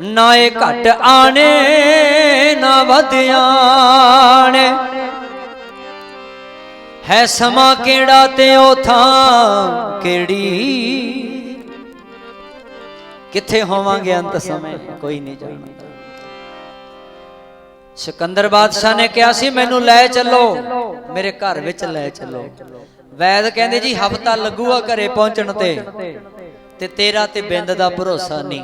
ਨਾ ਇਹ ਘਟ ਆਣੇ ਨਾ ਵਧਿਆਣੇ ਹੈ ਸਮਾਂ ਕਿਹੜਾ ਤੇ ਉਹ ਥਾਂ ਕਿਹੜੀ? ਕਿੱਥੇ ਹੋਵਾਂਗੇ ਅੰਤ ਸਮੇਂ? ਕੋਈ ਨਹੀਂ ਜਾਣਦਾ। ਸਿਕੰਦਰ ਬਾਦਸ਼ਾਹ ਨੇ ਕਿਹਾ ਸੀ ਮੈਨੂੰ ਲੈ ਚੱਲੋ ਮੇਰੇ ਘਰ ਵਿੱਚ ਲੈ ਚੱਲੋ। ਵੈਦ ਕਹਿੰਦੇ ਜੀ ਹਫਤਾ ਲੱਗੂਗਾ ਘਰੇ ਪਹੁੰਚਣ ਤੇ। ਤੇ। ਤੇਰਾ ਤੇ ਬਿੰਦ ਦਾ ਭਰੋਸਾ ਨਹੀਂ।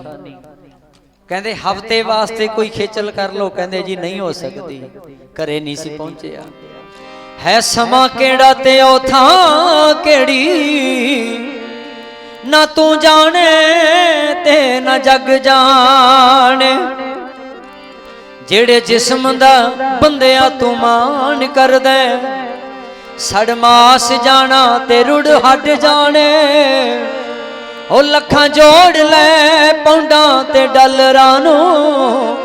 ਕਹਿੰਦੇ, ਹਫ਼ਤੇ ਵਾਸਤੇ ਕੋਈ ਖੇਚਲ ਕਰ ਲੋ ਕਹਿੰਦੇ ਜੀ, ਨਹੀਂ ਹੋ ਸਕਦੀ। ਘਰੇ ਨਹੀਂ ਸੀ ਪਹੁੰਚਿਆ। ਹੈ ਸਮਾਂ ਕਿਹੜਾ ਤੇ ਉਹ ਥਾਂ ਕਿਹੜੀ? ਨਾ ਤੂੰ ਜਾਣੇ ਤੇ ਨਾ ਜਗ ਜਾਣੇ। ਜਿਹੜੇ ਜਿਸਮ ਦਾ ਬੰਦਿਆ ਤੂੰ ਮਾਨ ਕਰਦਾ ਸੜ ਮਾਸ ਜਾਣਾ ਤੇ ਰੁੜ ਹੱਡ ਜਾਣੇ। ਉਹ ਲੱਖਾਂ ਜੋੜ ਲੈ ਪੌਂਡਾਂ ਤੇ ਡਾਲਰਾਂ ਨੂੰ।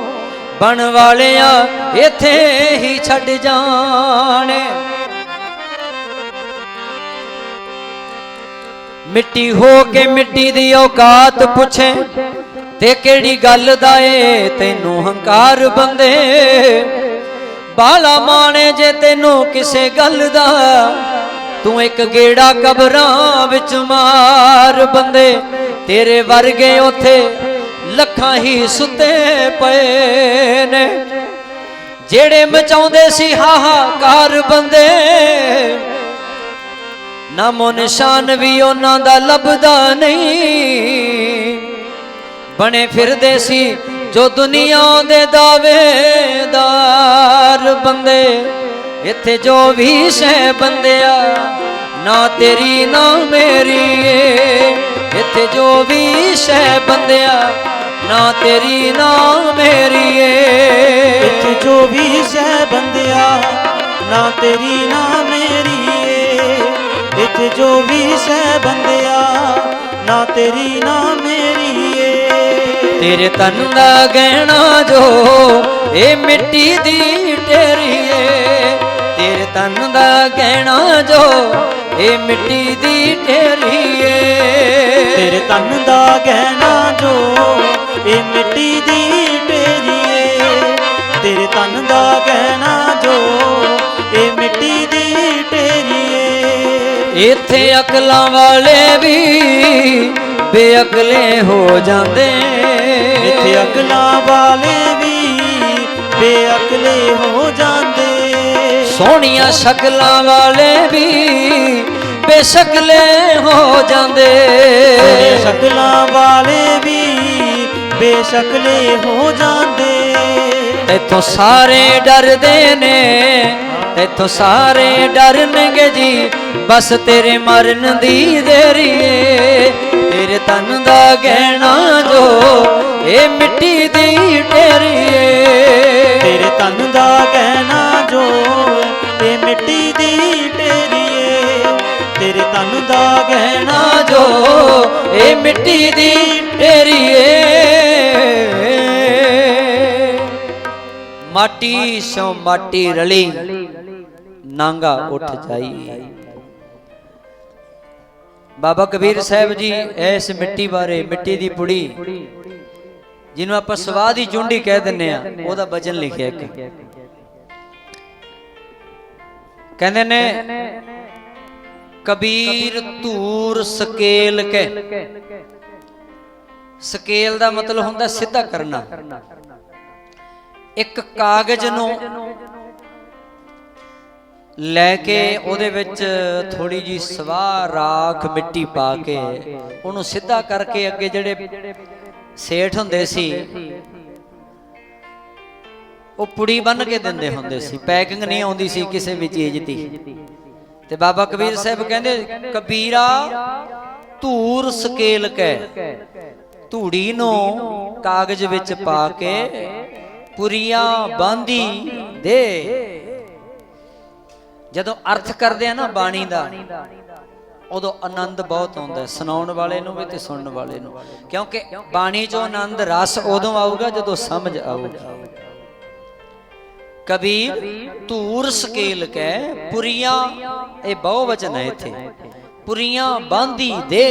ਬਣ ਵਾਲਿਆ ਇੱਥੇ ਹੀ ਛੱਡ ਜਾਣੇ। ਮਿੱਟੀ ਹੋ ਕੇ ਮਿੱਟੀ ਦੀ ਔਕਾਤ ਪੁੱਛੇ, ਤੇ ਕਿਹੜੀ ਗੱਲ ਦਾ ਏ? ਤੈਨੂੰ ਹੰਕਾਰ ਬੰਦੇ। ਬਾਲਾ ਮਾਣੇ ਜੇ ਤੈਨੂੰ ਕਿਸੇ ਗੱਲ ਦਾ। ਤੂੰ ਇੱਕ ਗੇੜਾ ਕਬਰਾਂ ਵਿੱਚ ਮਾਰ ਬੰਦੇ। ਤੇਰੇ ਵਰਗੇ ਉਥੇ ਲੱਖਾਂ ਹੀ ਸੁੱਤੇ ਪਏ ਨੇ। ਜਿਹੜੇ ਮਚਾਉਂਦੇ ਸੀ ਹਾਹਾਕਾਰ ਬੰਦੇ, ਨਾਮੋ ਨਿਸ਼ਾਨ ਵੀ ਉਹਨਾਂ ਦਾ ਲੱਭਦਾ ਨਹੀਂ। ਬਣੇ ਫਿਰਦੇ ਸੀ ਜੋ ਦੁਨੀਆ ਦੇ ਦਾਵੇਦਾਰ ਬੰਦੇ। ਇੱਥੇ ਜੋ ਵੀ ਸ਼ੈ ਬੰਦਿਆ ਨਾ ਤੇਰੀ ਨਾ ਮੇਰੀ ਏ। ਇੱਥੇ ਜੋ ਵੀ ਸ਼ੈ ਬੰਦਿਆ ਨਾ ਤੇਰੀ ਨਾ ਮੇਰੀ ਏ। ਇੱਥੇ ਜੋ ਵੀ ਸ਼ੈ ਬੰਦਿਆ ਨਾ ਤੇਰੀ ਨਾ ਮੇਰੀ ਏ। ਇੱਥੇ ਜੋ ਵੀ ਸ਼ੈ ਬੰਦਿਆ ਨਾ ਤੇਰੀ ਨਾ ਮੇਰੀ ਏ। ਤੇਰੇ ਤਨ ਦਾ ਗਹਿਣਾ ਜੋ ਇਹ ਮਿੱਟੀ ਦੀ ਢੇਰੀ ਏ ਤੇਰੇ ਤਨ ਦਾ ਗਹਿਣਾ ਜੋ ਇਹ ਮਿੱਟੀ ਦੀ ਢੇਰੀ ਏ। ਤੇਰੇ ਤਨ ਦਾ ਗਹਿਣਾ ਜੋ ਇਹ ਮਿੱਟੀ ਦੀ ਢੇਰੀ ਏ। ਤੇਰੇ ਤਨ ਦਾ ਗਹਿਣਾ ਜੋ ਇਹ ਮਿੱਟੀ ਦੀ ਢੇਰੀ ਏ। ਇੱਥੇ ਅਕਲਾਂ ਵਾਲੇ ਵੀ ਬੇਅਕਲੇ ਹੋ ਜਾਂਦੇ। ਇੱਥੇ ਅਕਲਾਂ ਵਾਲੇ ਵੀ ਬੇਅਕਲੇ ਹੋ ਜਾਂਦੇ। ਸੋਹਣੀਆਂ ਸ਼ਕਲਾਂ ਵਾਲੇ ਵੀ ਬੇਸ਼ਕਲੇ ਹੋ ਜਾਂਦੇ। ਸ਼ਕਲਾਂ ਵਾਲੇ ਵੀ ਬੇਸ਼ਕਲੇ ਹੋ ਜਾਂਦੇ। ਤੇਥੋਂ ਸਾਰੇ ਡਰਦੇ ਨੇ ਤੇਥੋਂ ਸਾਰੇ ਡਰਨਗੇ ਜੀ। ਬਸ ਤੇਰੇ ਮਰਨ ਦੀ ਦੇਰੀ ਏ ਤੇਰੇ ਤਨ ਦਾ ਗਹਿਣਾ ਜੋ ਇਹ ਮਿੱਟੀ ਦੀ ਢੇਰੀ ਏ। ਤੇਰੇ ਤਨ ਦਾ ਗਹਿਣਾ ਜੋ ਨਾ ਜੋ ਇਹ ਮਿੱਟੀ ਦੀ ਢੇਰੀ ਏ। ਮਾਟੀ ਸੋ ਮਾਟੀ ਰਲੀ ਨਾਂਗਾ ਉੱਠ ਜਾਈ। ਬਾਬਾ ਕਬੀਰ ਸਾਹਿਬ ਜੀ ਇਸ ਮਿੱਟੀ ਬਾਰੇ ਮਿੱਟੀ ਦੀ ਪੁੜੀ ਜਿਹਨੂੰ ਆਪਾਂ ਸਵਾਹ ਦੀ ਚੁੰਡੀ ਕਹਿ ਦਿੰਨੇ ਆ ਉਹਦਾ ਵਚਨ ਲਿਖਿਆ ਇੱਕ। ਕਹਿੰਦੇ ਨੇ ਕਬੀਰ ਧੂਰ ਸਕੇਲ ਕੇ ਸਕੇਲ ਦਾ ਮਤਲਬ ਹੁੰਦਾ ਸਿੱਧਾ ਕਰਨਾ। ਇੱਕ ਕਾਗਜ਼ ਨੂੰ ਲੈ ਕੇ ਉਹਦੇ ਵਿੱਚ ਥੋੜੀ ਜੀ ਸਵਾਹ ਰਾਖ ਮਿੱਟੀ ਪਾ ਕੇ ਉਹਨੂੰ ਸਿੱਧਾ ਕਰਕੇ ਅੱਗੇ ਜਿਹੜੇ ਸੇਠ ਹੁੰਦੇ ਸੀ, ਉਹ ਪੁੜੀ ਬੰਨ ਕੇ ਦਿੰਦੇ ਹੁੰਦੇ ਸੀ। ਪੈਕਿੰਗ ਨਹੀਂ ਆਉਂਦੀ ਸੀ ਕਿਸੇ ਵੀ ਚੀਜ਼ ਦੀ। ਤੇ ਬਾਬਾ ਕਬੀਰ ਸਾਹਿਬ ਕਹਿੰਦੇ, ਕਬੀਰਾ, ਧੂਰ ਸਕੇਲ ਕੈ। ਧੂੜੀ ਨੂੰ ਕਾਗਜ਼ ਵਿੱਚ ਪਾ ਕੇ ਪੁਰੀਆਂ ਬਾਂਦੀ ਦੇ। ਜਦੋਂ ਅਰਥ ਕਰਦੇ ਆ ਨਾ ਬਾਣੀ ਦਾ, ਉਦੋਂ ਆਨੰਦ ਬਹੁਤ ਆਉਂਦਾ ਸੁਣਾਉਣ ਵਾਲੇ ਨੂੰ ਵੀ ਤੇ ਸੁਣਨ ਵਾਲੇ ਨੂੰ। ਕਿਉਂਕਿ ਬਾਣੀ ਚੋਂ ਆਨੰਦ, ਰਸ ਉਦੋਂ ਆਊਗਾ ਜਦੋਂ ਸਮਝ ਆਊਗਾ। ਕਬੀਰ ਧੂਰ ਸਕੇਲ ਕੈ ਪੁਰੀਆਂ ਇਹ ਬਹੁ ਵਚਨ ਹੈ ਇੱਥੇ। ਪੁਰੀਆਂ ਬਾਂਦੀ ਦੇ।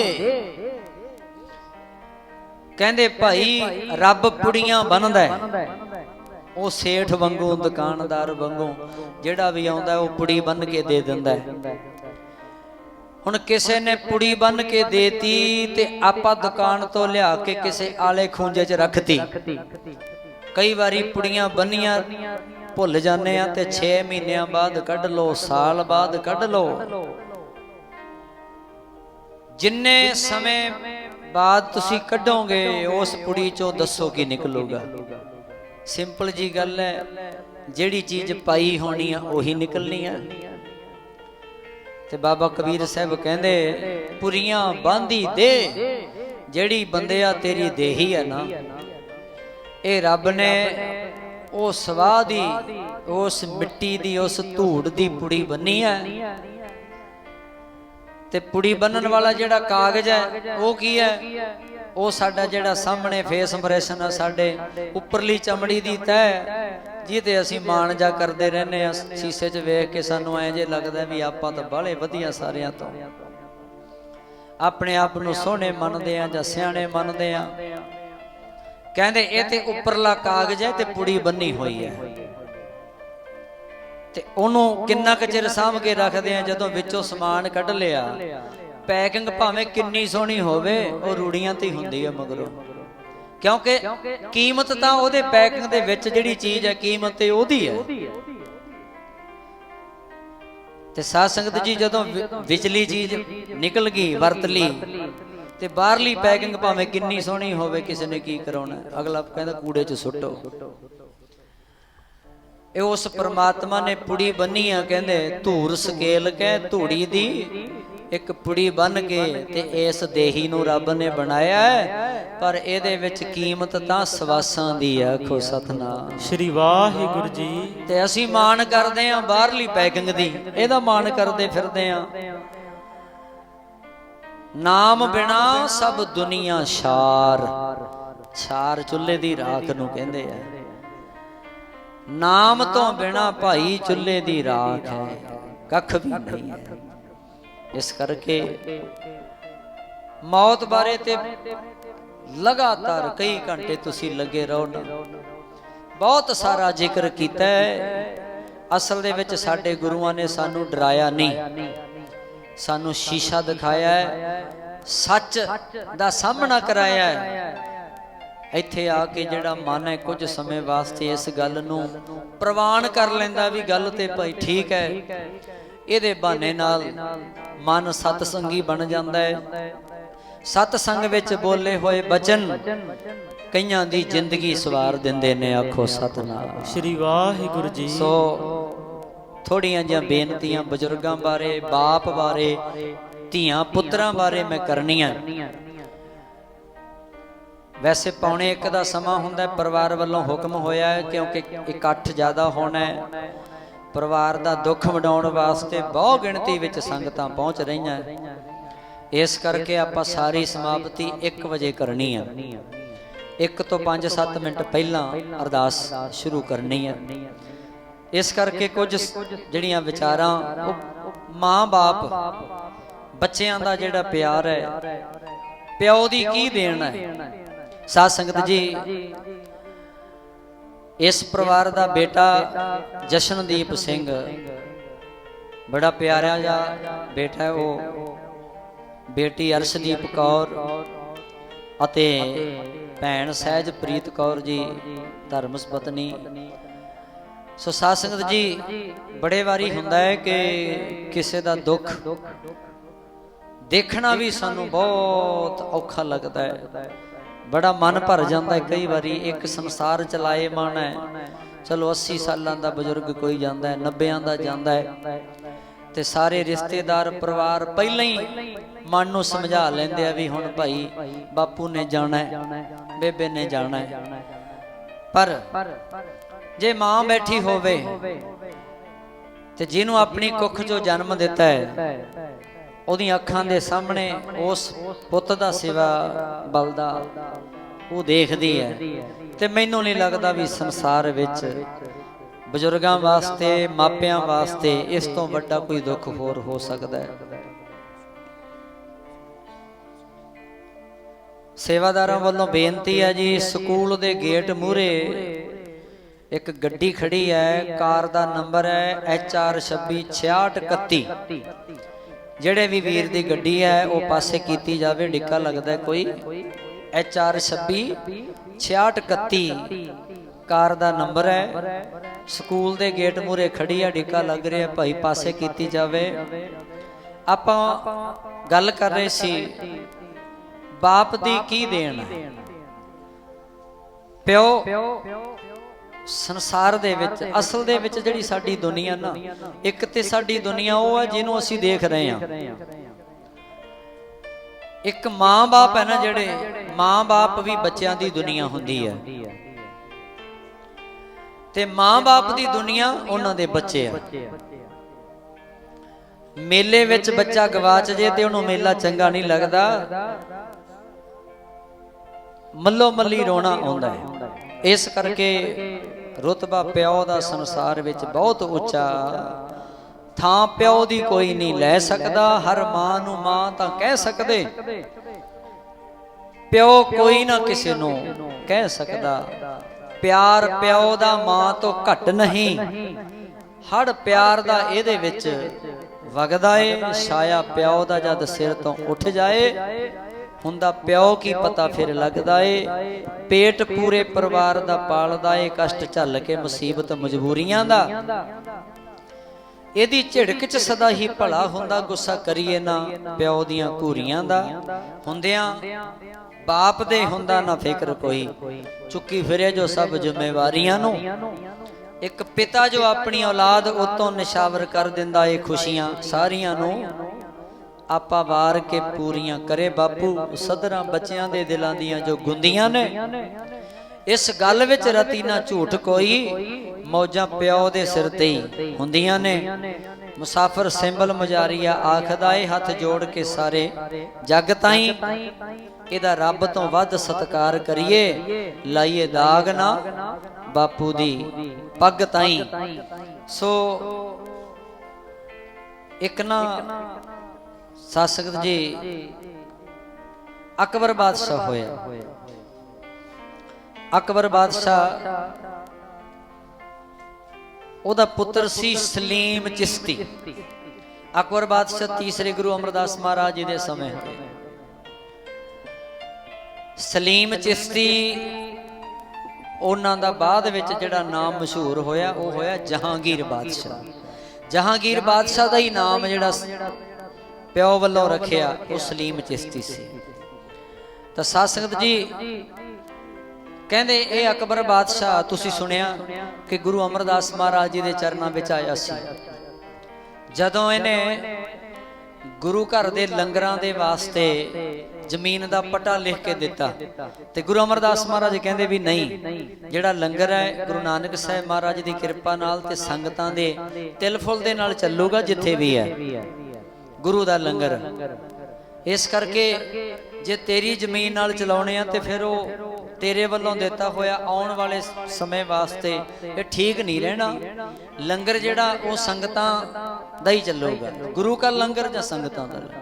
ਕਹਿੰਦੇ ਭਾਈ ਰੱਬ ਪੁੜੀਆਂ ਬੰਨਦਾ ਹੈ। ਉਹ ਸੇਠ ਵਾਂਗੂ ਦੁਕਾਨਦਾਰ ਵਾਂਗੂ ਜਿਹੜਾ ਵੀ ਆਉਂਦਾ ਉਹ ਪੁੜੀ ਬੰਨ ਕੇ ਦੇ ਦਿੰਦਾ ਹੈ। ਹੁਣ ਕਿਸੇ ਨੇ ਪੁੜੀ ਬੰਨ ਕੇ ਦੇਤੀ ਤੇ ਆਪਾਂ ਦੁਕਾਨ ਤੋਂ ਲਿਆ ਕੇ ਕਿਸੇ ਆਲੇ ਖੂੰਜੇ 'ਚ ਰੱਖਤੀ। ਕਈ ਵਾਰੀ ਪੁੜੀਆਂ ਬੰਨੀਆਂ ਭੁੱਲ ਜਾਂਦੇ ਆ ਤੇ 6 ਮਹੀਨਿਆਂ ਬਾਅਦ ਕੱਢ ਲਓ, ਸਾਲ ਬਾਅਦ ਕੱਢ ਲਓ। ਜਿੰਨੇ ਸਮੇਂ ਬਾਅਦ ਤੁਸੀਂ ਕੱਢੋਗੇ, ਉਸ ਪੁੜੀ ਚੋਂ ਦੱਸੋ ਕੀ ਨਿਕਲੂਗਾ। ਸਿੰਪਲ ਜੀ ਗੱਲ ਹੈ, ਜਿਹੜੀ ਚੀਜ਼ ਪਾਈ ਹੋਣੀ ਆ, ਉਹੀ ਨਿਕਲਣੀ ਆ। ਤੇ ਬਾਬਾ ਕਬੀਰ ਸਾਹਿਬ ਕਹਿੰਦੇ, ਪੁਰੀਆਂ ਬਾਂਦੀ ਦੇ, ਜਿਹੜੀ ਬੰਦਿਆ ਤੇਰੀ ਦੇਹੀ ਹੈ ਨਾ, ਇਹ ਰੱਬ ਨੇ ਉਹ ਸਵਾਹ ਦੀ, ਉਸ ਮਿੱਟੀ ਦੀ, ਉਸ ਧੂੜ ਦੀ ਪੁੜੀ ਬੰਨੀ ਹੈ। ਤੇ ਪੁੜੀ ਬੰਨਣ ਵਾਲਾ ਜਿਹੜਾ ਕਾਗਜ਼ ਹੈ, ਉਹ ਕੀ ਹੈ? ਉਹ ਸਾਡਾ ਜਿਹੜਾ ਸਾਹਮਣੇ ਫੇਸ ਇੰਪ੍ਰੈਸ਼ਨ ਆ, ਸਾਡੇ ਉੱਪਰਲੀ ਚਮੜੀ ਦੀ ਤਹਿ, ਜਿਹਦੇ ਅਸੀਂ ਮਾਣ ਜਾ ਕਰਦੇ ਰਹਿੰਦੇ ਆ ਸ਼ੀਸ਼ੇ 'ਚ ਵੇਖ ਕੇ ਸਾਨੂੰ ਐਂ ਜੇ ਲੱਗਦਾ ਵੀ ਆਪਾਂ ਤਾਂ ਬਾਹਲੇ ਵਧੀਆ ਸਾਰਿਆਂ ਤੋਂ। ਆਪਣੇ ਆਪ ਨੂੰ ਸੋਹਣੇ ਮੰਨਦੇ ਆ ਜਾਂ ਸਿਆਣੇ ਮੰਨਦੇ ਆ ਕਹਿੰਦੇ ਇਹ ਤੇ ਉੱਪਰਲਾ ਕਾਗਜ਼ ਹੈ ਤੇ ਪੁੜੀ ਬੰਨੀ ਹੋਈ ਹੈ। ਤੇ ਉਹਨੂੰ ਕਿੰਨਾ ਕੁ ਚਿਰ ਸਾਂਭ ਕੇ ਰੱਖਦੇ ਆ ਜਦੋਂ ਵਿੱਚੋਂ ਸਮਾਨ ਕੱਢ ਲਿਆ। ਪੈਕਿੰਗ ਭਾਵੇਂ ਕਿੰਨੀ ਸੋਹਣੀ ਹੋਵੇ ਉਹ ਰੂੜੀਆਂ ਤੇ ਹੁੰਦੀ ਹੈ ਮਗਰੋਂ। ਕਿਉਂਕਿ ਕੀਮਤ ਤਾਂ ਉਹਦੇ ਪੈਕਿੰਗ ਦੇ ਵਿੱਚ ਜਿਹੜੀ ਚੀਜ਼ ਹੈ ਕੀਮਤ ਤੇ ਉਹਦੀ ਹੈ। ਤੇ ਸਾਧ ਸੰਗਤ ਜੀ ਜਦੋਂ ਵਿਚਲੀ ਚੀਜ਼ ਨਿਕਲ ਗਈ ਵਰਤ ਲਈ। ਤੇ ਬਾਹਰਲੀ ਪੈਕਿੰਗ ਭਾਵੇਂ ਕਿੰਨੀ ਸੋਹਣੀ ਹੋਵੇ ਕਿਸੇ ਨੇ ਕੀ ਕਰਾਉਣਾ? ਅਗਲਾ ਕਹਿੰਦਾ ਕੂੜੇ 'ਚ ਸੁੱਟੋ। ਇਹ ਉਸ ਪ੍ਰਮਾਤਮਾ ਨੇ ਪੁੜੀ ਬੰਨੀ ਆ ਕਹਿੰਦੇ ਧੂਰ ਸਕੇਲ ਕਹਿ ਧੂੜੀ ਦੀ ਇੱਕ ਪੁੜੀ ਬੰਨ ਕੇ ਤੇ ਇਸ ਦੇਹੀ ਨੂੰ ਰੱਬ ਨੇ ਬਣਾਇਆ ਹੈ। ਪਰ ਇਹਦੇ ਵਿੱਚ ਕੀਮਤ ਤਾਂ ਸਵਾਸਾਂ ਦੀ ਆ ਆਖੋ ਸਤਨਾਮ। ਸ਼੍ਰੀ ਵਾਹਿਗੁਰੂ ਜੀ। ਤੇ ਅਸੀਂ ਮਾਣ ਕਰਦੇ ਆਂ ਬਾਹਰਲੀ ਪੈਕਿੰਗ ਦੀ। ਇਹਦਾ ਮਾਣ ਕਰਦੇ ਫਿਰਦੇ ਆਂ ਨਾਮ ਬਿਨਾ ਸਭ ਦੁਨੀਆ ਛਾਰ ਛਾਰ ਚੁੱਲ੍ਹੇ ਦੀ ਰਾਖ ਨੂੰ ਕਹਿੰਦੇ ਆ। ਨਾਮ ਤੋਂ ਬਿਨਾ ਭਾਈ ਚੁੱਲ੍ਹੇ ਦੀ ਰਾਖ ਹੈ। ਕੱਖ ਵੀ ਨਹੀਂ ਹੈ। ਇਸ ਕਰਕੇ ਮੌਤ ਬਾਰੇ ਤੇ ਲਗਾਤਾਰ ਕਈ ਘੰਟੇ ਤੁਸੀਂ ਲੱਗੇ ਰਹੋ ਨਾ। ਬਹੁਤ ਸਾਰਾ ਜ਼ਿਕਰ ਕੀਤਾ ਹੈ। ਅਸਲ ਦੇ ਵਿੱਚ ਸਾਡੇ ਗੁਰੂਆਂ ਨੇ ਸਾਨੂੰ ਡਰਾਇਆ ਨਹੀਂ। ਸਾਨੂੰ ਸ਼ੀਸ਼ਾ ਦਿਖਾਇਆ ਹੈ। ਸੱਚ ਦਾ ਸਾਹਮਣਾ ਕਰਾਇਆ ਹੈ। ਇੱਥੇ ਆ ਕੇ ਜਿਹੜਾ ਮਨ ਹੈ ਕੁਝ ਸਮੇਂ ਵਾਸਤੇ ਇਸ ਗੱਲ ਨੂੰ ਪ੍ਰਵਾਨ ਕਰ ਲੈਂਦਾ ਵੀ ਗੱਲ ਤੇ ਭਾਈ ਠੀਕ ਹੈ। ਇਹਦੇ ਬਹਾਨੇ ਨਾਲ ਮਨ ਸਤ ਸੰਗੀ ਬਣ ਜਾਂਦਾ ਹੈ। ਸਤ ਸੰਗ ਵਿੱਚ ਬੋਲੇ ਹੋਏ ਬਚਨ ਕਈਆਂ ਦੀ ਜ਼ਿੰਦਗੀ ਸਵਾਰ ਦਿੰਦੇ ਨੇ ਆਖੋ ਸਤਨਾਮ। ਸ਼੍ਰੀ ਵਾਹਿਗੁਰੂ ਜੀ ਸੋ ਥੋੜੀਆਂ ਜਿਹੀਆਂ ਬੇਨਤੀਆਂ ਬਜ਼ੁਰਗਾਂ ਬਾਰੇ ਬਾਪ ਬਾਰੇ ਧੀਆਂ ਪੁੱਤਰਾਂ ਬਾਰੇ ਮੈਂ ਕਰਨੀਆਂ। ਵੈਸੇ ਪੌਣੇ ਇੱਕ ਦਾ ਸਮਾਂ ਹੁੰਦਾ ਹੈ, ਪਰਿਵਾਰ ਵੱਲੋਂ ਹੁਕਮ ਹੋਇਆ ਹੈ ਕਿਉਂਕਿ ਇਕੱਠ ਜ਼ਿਆਦਾ ਹੋਣਾ ਹੈ। ਪਰਿਵਾਰ ਦਾ ਦੁੱਖ ਵਡਾਉਣ ਵਾਸਤੇ ਬਹੁ ਗਿਣਤੀ ਵਿੱਚ ਸੰਗਤਾਂ ਪਹੁੰਚ ਰਹੀਆਂ। ਇਸ ਕਰਕੇ ਆਪਾਂ ਸਾਰੀ ਸਮਾਪਤੀ 1 ਵਜੇ ਕਰਨੀ ਹੈ 1 ਤੋਂ 5-7 ਮਿੰਟ ਪਹਿਲਾਂ ਅਰਦਾਸ ਸ਼ੁਰੂ ਕਰਨੀ ਹੈ ਇਸ ਕਰਕੇ ਕੁਝ ਜਿਹੜੀਆਂ ਵਿਚਾਰਾਂ ਉਹ ਮਾਂ-ਬਾਪ ਬੱਚਿਆਂ ਦਾ ਜਿਹੜਾ ਪਿਆਰ ਹੈ ਪਿਓ ਦੀ ਕੀ ਦੇਣ ਹੈ? ਸਾਧ ਸੰਗਤ ਜੀ ਇਸ ਪਰਿਵਾਰ ਦਾ ਬੇਟਾ ਜਸ਼ਨਦੀਪ ਸਿੰਘ। ਬੜਾ ਪਿਆਰਾ ਜਿਹਾ ਬੇਟਾ ਹੈ ਉਹ। ਬੇਟੀ ਅਰਸ਼ਦੀਪ ਕੌਰ ਅਤੇ ਭੈਣ ਸਹਿਜਪ੍ਰੀਤ ਕੌਰ ਜੀ ਧਰਮ ਪਤਨੀ ਸੋ ਸਾਧ ਸੰਗਤ ਜੀ, ਬੜੇ ਵਾਰੀ ਹੁੰਦਾ ਹੈ ਕਿ ਕਿਸੇ ਦਾ ਦੁੱਖ ਦੇਖਣਾ ਵੀ ਸਾਨੂੰ ਬਹੁਤ ਔਖਾ ਲੱਗਦਾ ਹੈ। ਬੜਾ ਮਨ ਭਰ ਜਾਂਦਾ ਹੈ ਕਈ ਵਾਰੀ, ਇੱਕ ਸੰਸਾਰ ਚਲਾਏ ਮਨ ਹੈ। ਚਲੋ 80 ਸਾਲਾਂ ਦਾ ਬਜ਼ੁਰਗ ਕੋਈ ਜਾਂਦਾ ਹੈ 90ਾਂ ਦਾ ਜਾਂਦਾ ਹੈ। ਤੇ ਸਾਰੇ ਰਿਸ਼ਤੇਦਾਰ, ਪਰਿਵਾਰ ਪਹਿਲਾਂ ਹੀ ਮਨ ਨੂੰ ਸਮਝਾ ਲੈਂਦੇ ਆ ਵੀ ਹੁਣ ਭਾਈ ਬਾਪੂ ਨੇ ਜਾਣਾ ਹੈ, ਬੇਬੇ ਨੇ ਜਾਣਾ ਹੈ। ਪਰ ਜੇ ਮਾਂ ਬੈਠੀ ਹੋਵੇ ਤੇ ਜਿਹਨੂੰ ਆਪਣੀ ਕੁੱਖ ਚੋਂ ਜਨਮ ਦਿੱਤਾ ਹੈ ਉਹਦੀਆਂ ਅੱਖਾਂ ਦੇ ਸਾਹਮਣੇ ਉਸ ਪੁੱਤ ਦਾ ਸਿਵਾ ਬਲਦਾ। ਉਹ ਦੇਖਦੀ ਹੈ। ਤੇ ਮੈਨੂੰ ਨਹੀਂ ਲੱਗਦਾ ਵੀ ਸੰਸਾਰ ਵਿੱਚ ਬਜ਼ੁਰਗਾਂ ਵਾਸਤੇ ਮਾਪਿਆਂ ਵਾਸਤੇ ਇਸ ਤੋਂ ਵੱਡਾ ਕੋਈ ਦੁੱਖ ਹੋਰ ਹੋ ਸਕਦਾ ਹੈ। ਸੇਵਾਦਾਰਾਂ ਵੱਲੋਂ ਬੇਨਤੀ ਹੈ ਜੀ ਸਕੂਲ ਦੇ ਗੇਟ ਮੂਹਰੇ ਇੱਕ ਗੱਡੀ ਖੜੀ ਹੈ, ਕਾਰ ਦਾ ਨੰਬਰ ਹੈ HR 266631 ਜਿਹੜੇ ਵੀ ਵੀਰ ਦੀ ਗੱਡੀ ਹੈ, ਉਹ ਪਾਸੇ ਕੀਤੀ ਜਾਵੇ, ਡਿੱਕਾ ਲੱਗਦਾ ਹੈ ਕੋਈ। HR 266631 ਕਾਰ ਦਾ ਨੰਬਰ ਹੈ। ਸਕੂਲ ਦੇ ਗੇਟ ਮੂਹਰੇ ਖੜੀ ਹੈ, ਡਿੱਕਾ ਲੱਗ ਰਿਹਾ ਭਾਈ ਪਾਸੇ ਕੀਤੀ ਜਾਵੇ। ਆਪਾਂ ਗੱਲ ਕਰ ਰਹੇ ਸੀ, ਬਾਪ ਦੀ ਕੀ ਦੇਣ ਹੈ? ਪਿਓ ਸੰਸਾਰ ਦੇ ਵਿੱਚ ਅਸਲ ਦੇ ਵਿੱਚ ਜਿਹੜੀ ਸਾਡੀ ਦੁਨੀਆ ਨਾ ਇੱਕ ਤੇ ਸਾਡੀ ਦੁਨੀਆ ਉਹ ਹੈ ਜਿਹਨੂੰ ਅਸੀਂ ਦੇਖ ਰਹੇ ਹਾਂ। ਇੱਕ ਮਾਂ-ਬਾਪ ਹੈ ਨਾ ਜਿਹੜੇ ਮਾਂ-ਬਾਪ ਵੀ ਬੱਚਿਆਂ ਦੀ ਦੁਨੀਆ ਹੁੰਦੀ ਹੈ। ਤੇ ਮਾਂ-ਬਾਪ ਦੀ ਦੁਨੀਆ ਉਹਨਾਂ ਦੇ ਬੱਚੇ ਆ। ਮੇਲੇ ਵਿੱਚ ਬੱਚਾ ਗਵਾਚ ਜੇ ਤੇ ਉਹਨੂੰ ਮੇਲਾ ਚੰਗਾ ਨਹੀਂ ਲੱਗਦਾ। ਮੱਲੋ ਮੱਲੀ ਰੋਣਾ ਆਉਂਦਾ ਹੈ। ਇਸ ਕਰਕੇ ਰਤਬਾ ਪਿਓ ਦਾ ਸੰਸਾਰ ਵਿੱਚ ਬਹੁਤ ਉੱਚਾ। ਥਾਂ ਪਿਓ ਦੀ ਕੋਈ ਨਹੀਂ ਲੈ ਸਕਦਾ, ਹਰ ਮਾਂ ਨੂੰ ਮਾਂ ਤਾਂ ਕਹਿ ਸਕਦੇ। ਪਿਓ ਕੋਈ ਨਾ ਕਿਸੇ ਨੂੰ ਕਹਿ ਸਕਦਾ। ਪਿਆਰ ਪਿਓ ਦਾ ਮਾਂ ਤੋਂ ਘੱਟ ਨਹੀਂ। ਹੜ ਪਿਆਰ ਦਾ ਇਹਦੇ ਵਿੱਚ ਵਗਦਾ ਏ, ਛਾਇਆ ਪਿਓ ਦਾ ਜਦ ਸਿਰ ਤੋਂ ਉੱਠ ਜਾਏ ਹੁੰਦਾ ਪਿਓ ਕੀ ਪਤਾ ਫਿਰ ਲੱਗਦਾ ਏ? ਪੇਟ ਪੂਰੇ ਪਰਿਵਾਰ ਦਾ ਪਾਲਦਾ ਏ, ਕਸ਼ਟ ਝੱਲ ਕੇ ਮੁਸੀਬਤ ਮਜਬੂਰੀਆਂ ਦਾ। ਇਹਦੀ ਝਿੜਕ 'ਚ ਸਦਾ ਹੀ ਭਲਾ ਹੁੰਦਾ, ਗੁੱਸਾ ਕਰੀਏ ਨਾ ਪਿਓ ਦੀਆਂ ਘੂਰੀਆਂ ਦਾ। ਹੁੰਦਿਆਂ ਬਾਪ ਦੇ ਹੁੰਦਾ ਨਾ ਫਿਕਰ ਕੋਈ, ਚੁੱਕੀ ਫਿਰੇ ਜੋ ਸਭ ਜ਼ਿੰਮੇਵਾਰੀਆਂ ਨੂੰ। ਇੱਕ ਪਿਤਾ ਜੋ ਆਪਣੀ ਔਲਾਦ ਉਤੋਂ ਨਿਸ਼ਾਵਰ ਕਰ ਦਿੰਦਾ ਏ ਖੁਸ਼ੀਆਂ ਸਾਰੀਆਂ ਨੂੰ ਆਪਾ ਵਾਰ ਕੇ ਪੂਰੀਆਂ ਕਰੇ ਬਾਪੂ, ਸਦਰਾਂ ਬੱਚਿਆਂ ਦੇ ਦਿਲਾਂ ਦੀਆਂ ਜੋ ਗੁੰਦੀਆਂ ਨੇ, ਇਸ ਗੱਲ ਵਿੱਚ ਰਤੀ ਨਾ ਝੂਠ ਕੋਈ, ਮੌਜਾਂ ਪਿਓ ਦੇ ਸਿਰ ਤੇ ਹੀ ਹੁੰਦੀਆਂ ਨੇ। ਮੁਸਾਫਰ ਸਿੰਬਲ ਮਜਾਰੀਆ ਆਖਦਾ ਏ, ਹੱਥ ਜੋੜ ਕੇ ਸਾਰੇ, ਜਗ ਤਾਈ, ਇਹਦਾ ਰੱਬ ਤੋਂ ਵੱਧ ਸਤਕਾਰ ਕਰੀਏ, ਲਾਈਏ ਦਾਗ ਨਾ ਬਾਪੂ ਦੀ ਪੱਗ ਤਾਈ। ਸੋ, ਇੱਕ ਨਾ ਸਾਸਕਤ ਜੀ। ਅਕਬਰ ਬਾਦਸ਼ਾਹ ਹੋਇਆ। ਅਕਬਰ ਬਾਦਸ਼ਾਹ ਉਹਦਾ ਪੁੱਤਰ ਸੀ ਸਲੀਮ ਚਿਸ਼ਤੀ। ਅਕਬਰ ਬਾਦਸ਼ਾਹ ਤੀਸਰੇ ਗੁਰੂ ਅਮਰਦਾਸ ਮਹਾਰਾਜ ਜੀ ਦੇ ਸਮੇਂ ਸਲੀਮ ਚਿਸ਼ਤੀ ਉਹਨਾਂ ਦਾ ਬਾਅਦ ਵਿੱਚ ਜਿਹੜਾ ਨਾਮ ਮਸ਼ਹੂਰ ਹੋਇਆ, ਉਹ ਹੋਇਆ ਜਹਾਂਗੀਰ ਬਾਦਸ਼ਾਹ। ਜਹਾਂਗੀਰ ਬਾਦਸ਼ਾਹ ਦਾ ਹੀ ਨਾਮ ਜਿਹੜਾ ਪਿਓ ਵੱਲੋਂ ਰੱਖਿਆ ਉਹ ਸਲੀਮ ਚਿਸ਼ਤੀ ਸੀ। ਤਾਂ ਸਾਸਕਤ ਜੀ ਕਹਿੰਦੇ ਇਹ ਅਕਬਰ ਬਾਦਸ਼ਾਹ ਤੁਸੀਂ ਸੁਣਿਆ ਕਿ ਗੁਰੂ ਅਮਰਦਾਸ ਮਹਾਰਾਜ ਜੀ ਦੇ ਚਰਨਾਂ ਵਿੱਚ ਆਇਆ ਸੀ। ਜਦੋਂ ਇਹਨੇ ਗੁਰੂ ਘਰ ਦੇ ਲੰਗਰਾਂ ਦੇ ਵਾਸਤੇ ਜ਼ਮੀਨ ਦਾ ਪਟਾ ਲਿਖ ਕੇ ਦਿੱਤਾ ਤੇ ਗੁਰੂ ਅਮਰਦਾਸ ਮਹਾਰਾਜ ਕਹਿੰਦੇ ਵੀ ਨਹੀਂ ਜਿਹੜਾ ਲੰਗਰ ਹੈ ਗੁਰੂ ਨਾਨਕ ਸਾਹਿਬ ਮਹਾਰਾਜ ਦੀ ਕਿਰਪਾ ਨਾਲ ਤੇ ਸੰਗਤਾਂ ਦੇ ਤਿਲ ਫੁੱਲ ਦੇ ਨਾਲ ਚੱਲੂਗਾ ਜਿੱਥੇ ਵੀ ਹੈ। ਗੁਰੂ ਦਾ ਲੰਗਰ। ਇਸ ਕਰਕੇ ਜੇ ਤੇਰੀ ਜ਼ਮੀਨ ਨਾਲ ਚਲਾਉਣੇ ਆ ਤੇ ਫਿਰ ਉਹ ਤੇਰੇ ਵੱਲੋਂ ਦਿੱਤਾ ਹੋਇਆ ਆਉਣ ਵਾਲੇ ਸਮੇਂ ਵਾਸਤੇ ਇਹ ਠੀਕ ਨਹੀਂ ਰਹਿਣਾ। ਲੰਗਰ ਜਿਹੜਾ ਉਹ ਸੰਗਤਾਂ ਦਾ ਹੀ ਚੱਲੂਗਾ। ਗੁਰੂ ਦਾ ਲੰਗਰ ਜਾਂ ਸੰਗਤਾਂ ਦਾ ਲੰਗਰ।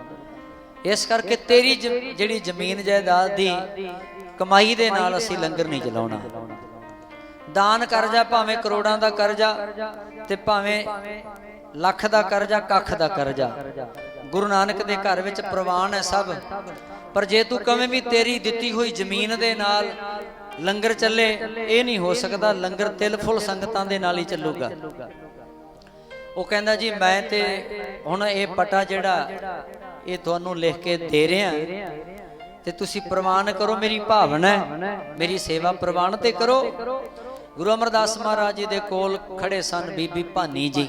ਇਸ ਕਰਕੇ ਤੇਰੀ ਜ- ਜਿਹੜੀ ਜ਼ਮੀਨ ਜਾਇਦਾਦ ਦੀ ਕਮਾਈ ਦੇ ਨਾਲ ਅਸੀਂ ਲੰਗਰ ਨਹੀਂ ਚਲਾਉਣਾ। ਦਾਨ ਕਰਜ਼ਾ ਭਾਵੇਂ ਕਰੋੜਾਂ ਦਾ ਕਰਜ਼ਾ ਤੇ ਭਾਵੇਂ ਲੱਖ ਦਾ ਕਰਜ਼ਾ, ਕੱਖ ਦਾ ਕਰਜ਼ਾ। ਗੁਰੂ ਨਾਨਕ ਦੇ ਘਰ ਵਿੱਚ ਪ੍ਰਵਾਨ ਹੈ ਸਭ। ਪਰ ਜੇ ਤੂੰ ਕਵੇਂ ਵੀ ਤੇਰੀ ਦਿੱਤੀ ਹੋਈ ਜ਼ਮੀਨ ਦੇ ਨਾਲ ਲੰਗਰ ਚੱਲੇ, ਇਹ ਨਹੀਂ ਹੋ ਸਕਦਾ ਲੰਗਰ ਤਿਲ ਫੁੱਲ ਸੰਗਤਾਂ ਦੇ ਨਾਲ ਹੀ ਚੱਲੂਗਾ। ਉਹ ਕਹਿੰਦਾ ਜੀ, ਮੈਂ ਤੇ ਹੁਣ ਇਹ ਪਟਾ ਜਿਹੜਾ ਇਹ ਤੁਹਾਨੂੰ ਲਿਖ ਕੇ ਦੇ ਰਿਹਾ, ਤੇ ਤੁਸੀਂ ਪ੍ਰਵਾਨ ਕਰੋ, ਮੇਰੀ ਭਾਵਨਾ ਹੈ, ਮੇਰੀ ਸੇਵਾ ਪ੍ਰਵਾਨ ਤੇ ਕਰੋ। ਗੁਰੂ ਅਮਰਦਾਸ ਮਹਾਰਾਜ ਜੀ ਦੇ ਕੋਲ ਖੜੇ ਸਨ ਬੀਬੀ ਭਾਨੀ ਜੀ।